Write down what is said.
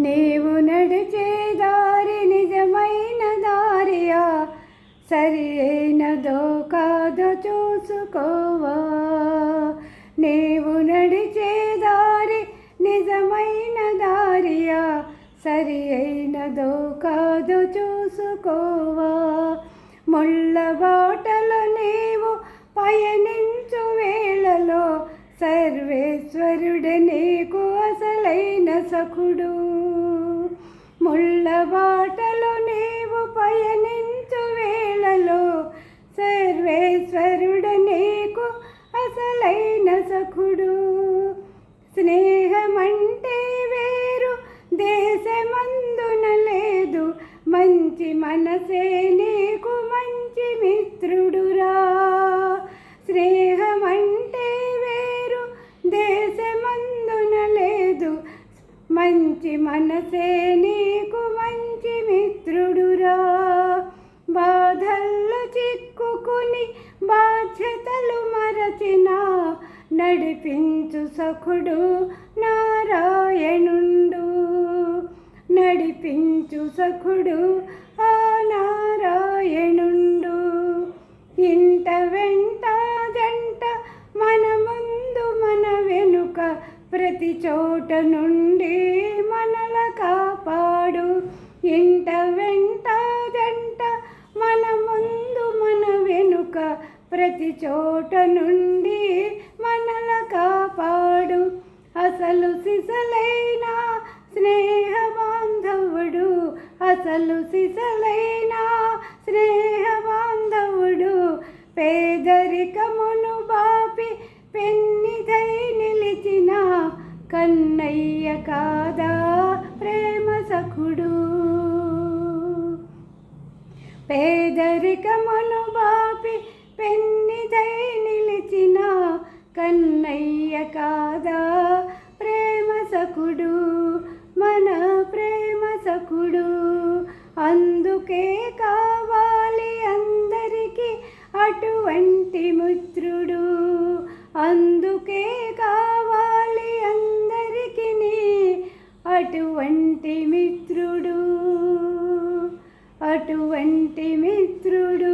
నీవు నడిచే దారి నిజమైన దారియా? సరి అయినదో కాదో చూసుకోవా? నీవు నడిచే దారి నిజమైన దారియా? సరి అయినదో కాదో చూసుకోవా? ముళ్ళ బాటలో నీవు పయనించు వేళలో సర్వేశ్వరుడే నీకు అసలైన సఖుడు. ముళ్ళ బాటలో నీవు పయనించు వేళలో సర్వేశ్వరుడు నీకు అసలైన సఖుడు. స్నేహమంటే వేరు దేశమందున లేదు మంచి మనసే మంచి మనసే నీకు మంచి మిత్రుడురా. బాధల్లో చిక్కుకుని బాధ్యతలు మరచిన నడిపించు సఖుడు నారాయణుండు. నడిపించు సఖుడు ప్రతి చోట నుండి మనల కాపాడు. ఇంట వెంట జంట మన ముందు మన వెనుక ప్రతి చోట నుండి మనల కాపాడు. అసలు సిసలైన స్నేహ బాంధవుడు అసలు సిసలైన స్నేహ బాంధవుడు పేదరికం కన్నయ్య కాదా ప్రేమ సఖుడు? పేదరికమును బాపి పెన్నిదై నిలిచిన కన్నయ్య కాదా ప్రేమ సఖుడు? మన ప్రేమ సఖుడు. అందుకే కావాలి అందరికీ అటువంటి మిత్రుడు. అందుకే కా అటువంటి మిత్రుడు